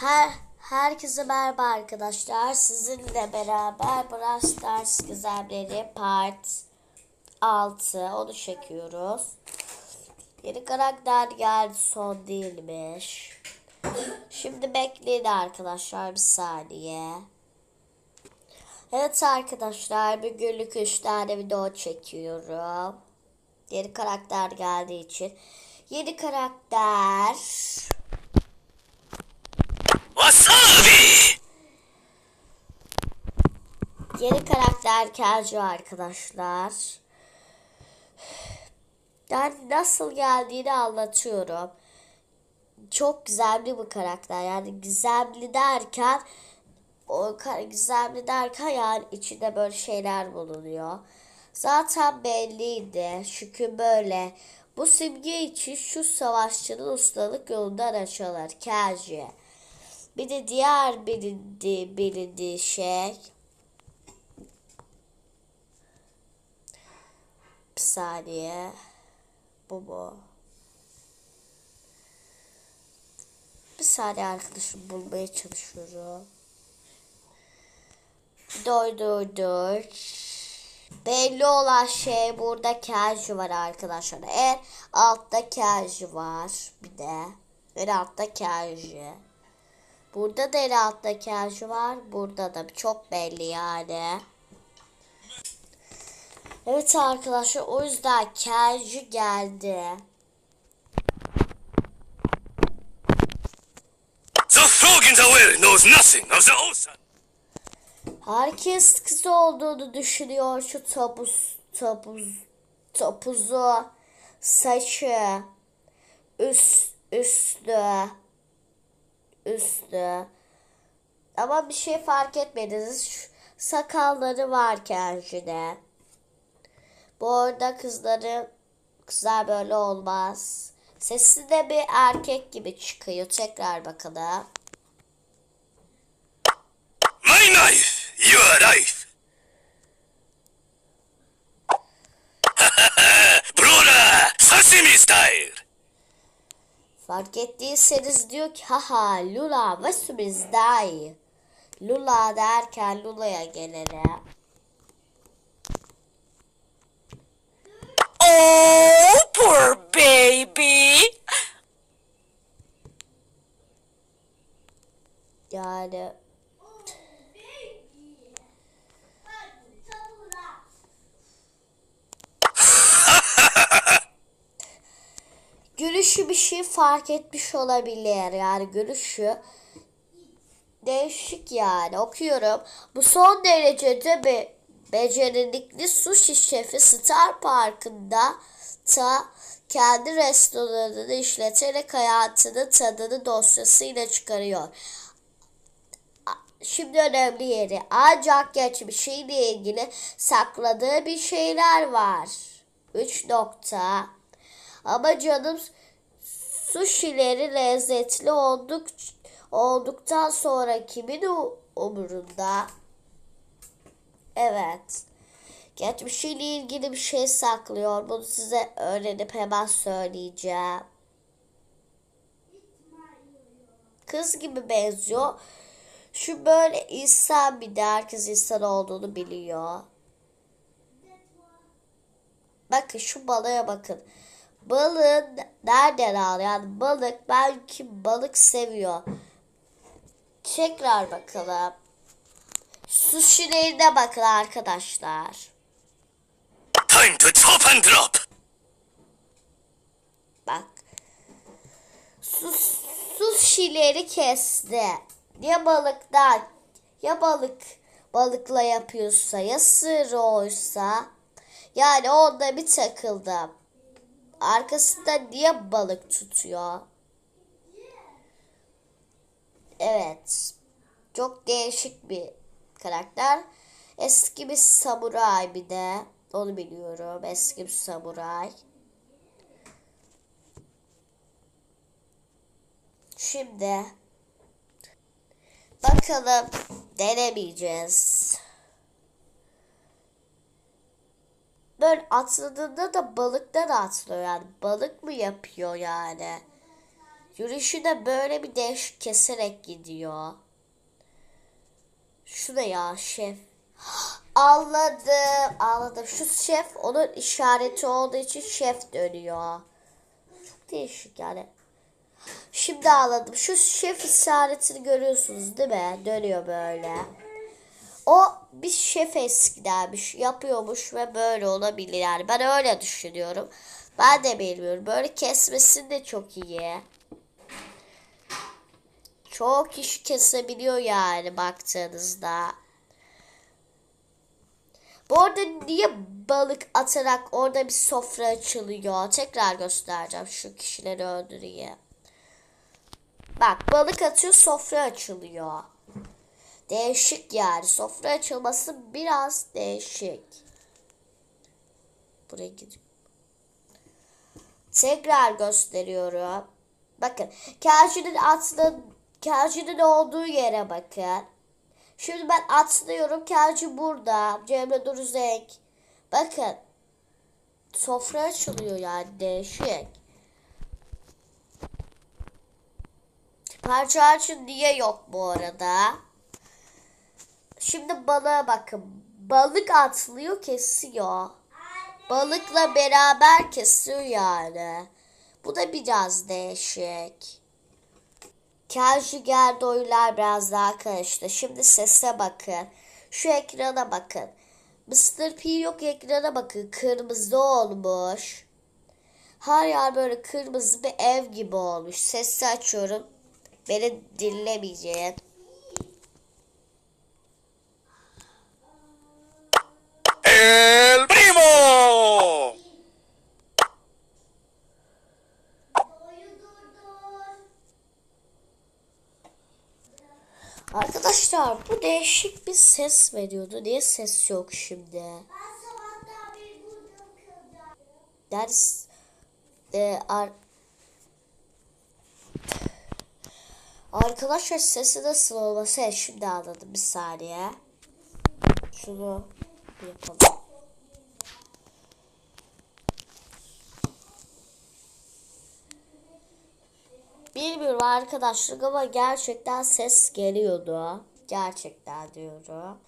Her herkese merhaba arkadaşlar. Sizinle beraber Brawl Stars gizemleri part 6 onu çekiyoruz. Yeni karakter geldi son değilmiş. Şimdi bekleyin arkadaşlar bir saniye. Evet arkadaşlar bir günlük 3 tane video çekiyorum. Yeni karakter geldiği için. Yeni karakter Wasabi! Yeni karakter Kelco arkadaşlar. Yani nasıl geldiğini anlatıyorum. Çok gizemli bir karakter. Yani gizemli derken o gizemli derken yani içinde böyle şeyler bulunuyor. Zaten belliydi. Çünkü böyle bu simge için şu savaşçının ustalık yolundan açılır. Kelci. Bir de diğer bilindiği, bilindiği şey bir saniye bu mu? Bir saniye arkadaşım bulmaya çalışıyorum. Dur dur dur. Belli olan şey burada Kenji var arkadaşlar. En altta Kenji var. Bir de en altta Kenji. Burada da en altta Kenji var. Burada da çok belli yani. Evet arkadaşlar o yüzden Kenji geldi. Herkes kız olduğunu düşünüyor şu topuz topuz topuzu saçı üst üstü üstü. Ama bir şey fark etmediniz. Şu sakalları var Kenji'de bu arada kızları kızlar böyle olmaz. Sesi de bir erkek gibi çıkıyor. Tekrar bakalım. My knife, your life. Brother, Fark ettiyseniz diyor ki haha Lula ve sürpriz daha iyi. Lula derken Lula'ya gelelim. Oh, poor baby. Yani Gülüşü bir şey fark etmiş olabilir. Yani gülüşü değişik yani. Okuyorum. Bu son derecede be becerikli sushi şefi Star Park'ında ta kendi restoranını işleterek hayatının tadını dosyasıyla çıkarıyor. Şimdi önemli yeri. Ancak geçmişiyle ilgili sakladığı bir şeyler var. 3 nokta. Ama canım sushileri lezzetli olduk olduktan sonra kimin umurunda? Evet. Geçmişiyle ilgili bir şey saklıyor. Bunu size öğrenip hemen söyleyeceğim. Kız gibi benziyor. Şu böyle insan bir de herkes insan olduğunu biliyor. Bakın şu balığa bakın. Balığın nereden al? Yani balık belki balık seviyor. Tekrar bakalım. Sushi'lerine bakın arkadaşlar. Time to chop and drop. Bak. Sus, sushi'leri kesti. Ya balıktan ya balık balıkla yapıyorsa ya sığır oysa yani onda bir takıldım. Arkasında niye balık tutuyor? Evet. Çok değişik bir karakter. Eski bir samuray bir de. Onu biliyorum. Eski bir samuray. Şimdi bakalım denemeyeceğiz. Böyle atladığında da balıktan atlıyor yani. Balık mı yapıyor yani? Yürüyüşü de böyle bir değişik keserek gidiyor. Şu da ya şef. Anladım. Anladım. Şu şef onun işareti olduğu için şef dönüyor. Çok değişik yani. Şimdi anladım. Şu şef işaretini görüyorsunuz değil mi? Dönüyor böyle. O bir şef eskidenmiş. Yapıyormuş ve böyle olabilir yani. Ben öyle düşünüyorum. Ben de bilmiyorum. Böyle kesmesi de çok iyi. Çok kişi kesebiliyor yani baktığınızda. Bu arada niye balık atarak orada bir sofra açılıyor? Tekrar göstereceğim şu kişileri öldüreyim. Bak balık atıyor sofra açılıyor. Değişik yani. Sofra açılması biraz değişik. Buraya gidiyorum. Tekrar gösteriyorum. Bakın. Kelcinin atlı Kelcinin olduğu yere bakın. Şimdi ben atlıyorum. Kelci burada. Cemre Duruzek. Bakın. Sofra açılıyor yani. Değişik. Parça açın niye yok bu arada? Şimdi balığa bakın. Balık atlıyor kesiyor. Balıkla beraber kesiyor yani. Bu da biraz değişik. Kelci geldi oyunlar biraz daha karıştı. Şimdi sese bakın. Şu ekrana bakın. Mr. P yok ekrana bakın. Kırmızı olmuş. Her yer böyle kırmızı bir ev gibi olmuş. Sesi açıyorum. Beni dinlemeyecek. ¡El primo! Arkadaşlar bu değişik bir ses veriyordu. Niye ses yok şimdi? Ders e, ar- Arkadaşlar sesi nasıl olması şimdi anladım bir saniye. Şunu bir yapalım. Bilmiyorum arkadaşlar ama gerçekten ses geliyordu. Gerçekten diyorum.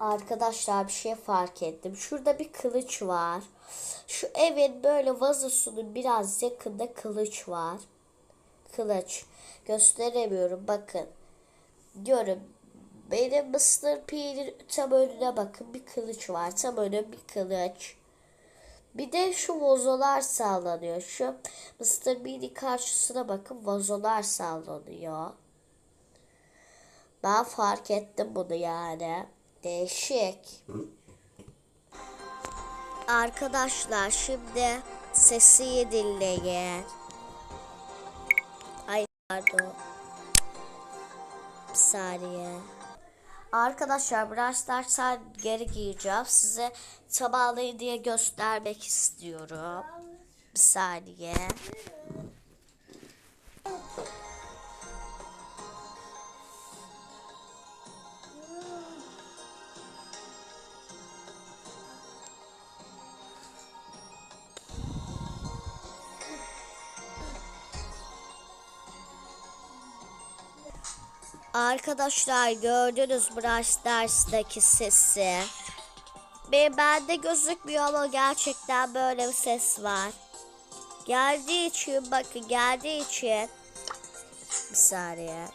Arkadaşlar bir şey fark ettim. Şurada bir kılıç var. Şu evin böyle vazosunun biraz yakında kılıç var. Kılıç. Gösteremiyorum bakın. Diyorum benim Mr. P'nin tam önüne bakın bir kılıç var. Tam önü bir kılıç. Bir de şu vazolar sallanıyor. Şu Mr. Bean'in karşısına bakın vazolar sallanıyor. Ben fark ettim bunu yani. Değişik. Arkadaşlar şimdi sesi dinleyin. Ay pardon. Bir saniye. Arkadaşlar biraz dersler geri giyeceğim. Size sabahlayın diye göstermek istiyorum. Bir saniye. Arkadaşlar gördünüz Brawl dersteki sesi. Benim bende gözükmüyor ama gerçekten böyle bir ses var. Geldiği için bakın geldiği için. Bir saniye.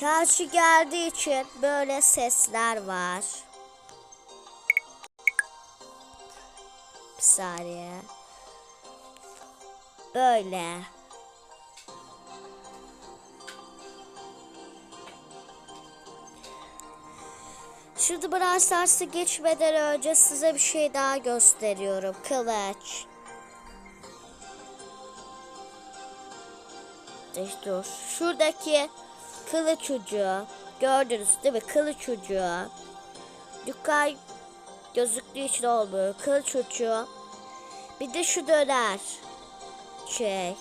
Karşı geldiği için böyle sesler var. Bir saniye. Böyle. Şimdi Brawl Stars'a geçmeden önce size bir şey daha gösteriyorum. Kılıç. İşte dur. Şuradaki kılıç ucu. Gördünüz değil mi? Kılıç ucu. Yukarı gözüktüğü için olmuyor. Kılıç ucu. Bir de şu döner şey.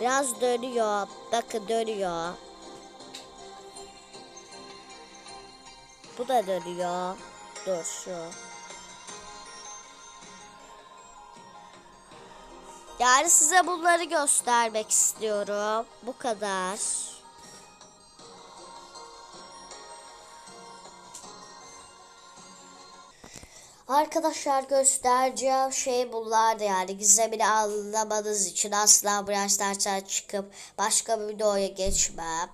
Biraz dönüyor. Bakın dönüyor. Bu da dönüyor. Dur şu. Yani size bunları göstermek istiyorum. Bu kadar. Arkadaşlar göstereceğim şey bunlardı yani gizemini anlamanız için asla bu yaşlardan çıkıp başka bir videoya geçmem.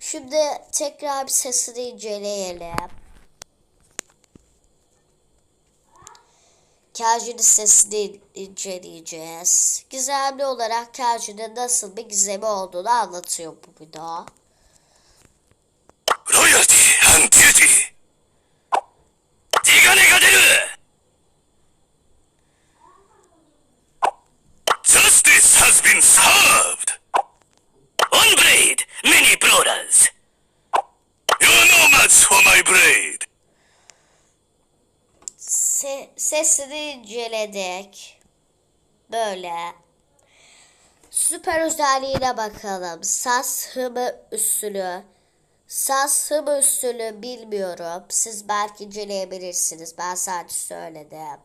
Şimdi tekrar bir sesini inceleyelim. Kaji'nin sesini inceleyeceğiz. Gizemli olarak Kaji'nin nasıl bir gizemi olduğunu anlatıyor bu video. Loyalty and duty. 地金が出る Justice has been served. One blade, many brawlers. You're no match for my blade. Se- sesini inceledik. Böyle. Süper özelliğine bakalım. Sas hımı üssülü. Sas hımı üssülü bilmiyorum. Siz belki inceleyebilirsiniz. Ben sadece söyledim.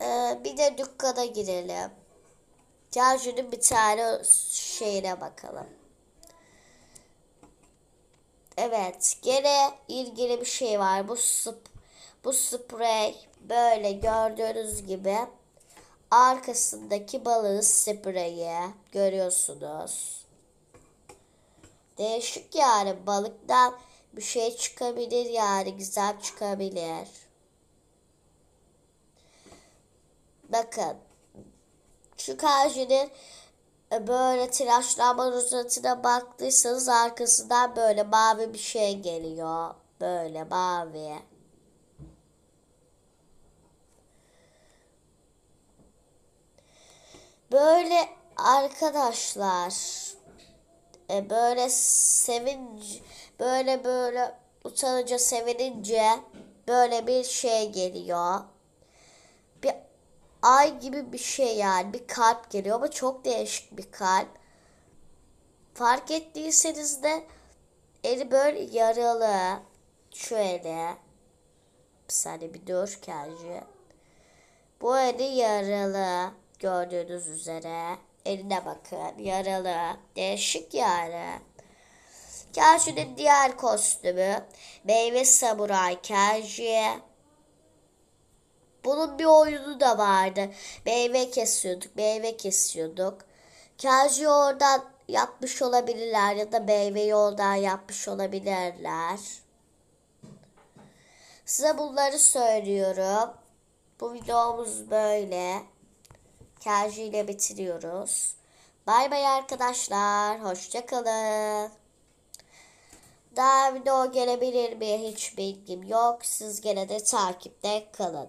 Ee, bir de dükkana girelim. Cacı'nın bir tane şeyine bakalım. Evet, gene ilgili bir şey var. Bu sp bu sprey böyle gördüğünüz gibi arkasındaki balığın spreyi görüyorsunuz. Değişik yani balıktan bir şey çıkabilir yani güzel çıkabilir. Bakın şu karşının e, böyle tıraşlanma rozetine baktıysanız arkasından böyle mavi bir şey geliyor. Böyle mavi. Böyle arkadaşlar e, böyle sevinç böyle böyle utanınca sevinince böyle bir şey geliyor. Bir ay gibi bir şey yani bir kalp geliyor ama çok değişik bir kalp. Fark ettiyseniz de eli böyle yaralı. Şöyle. Bir saniye bir dur Kenji. Bu eli yaralı. Gördüğünüz üzere. Eline bakın. Yaralı. Değişik yani. Kenji'nin diğer kostümü. Meyve Samuray Kenji. Bunun bir oyunu da vardı. Meyve kesiyorduk, meyve kesiyorduk. Kenji oradan yapmış olabilirler ya da meyveyi oradan yapmış olabilirler. Size bunları söylüyorum. Bu videomuz böyle. Kenji ile bitiriyoruz. Bay bay arkadaşlar. Hoşçakalın. Daha video gelebilir mi hiç bilgim yok. Siz gene de takipte kalın.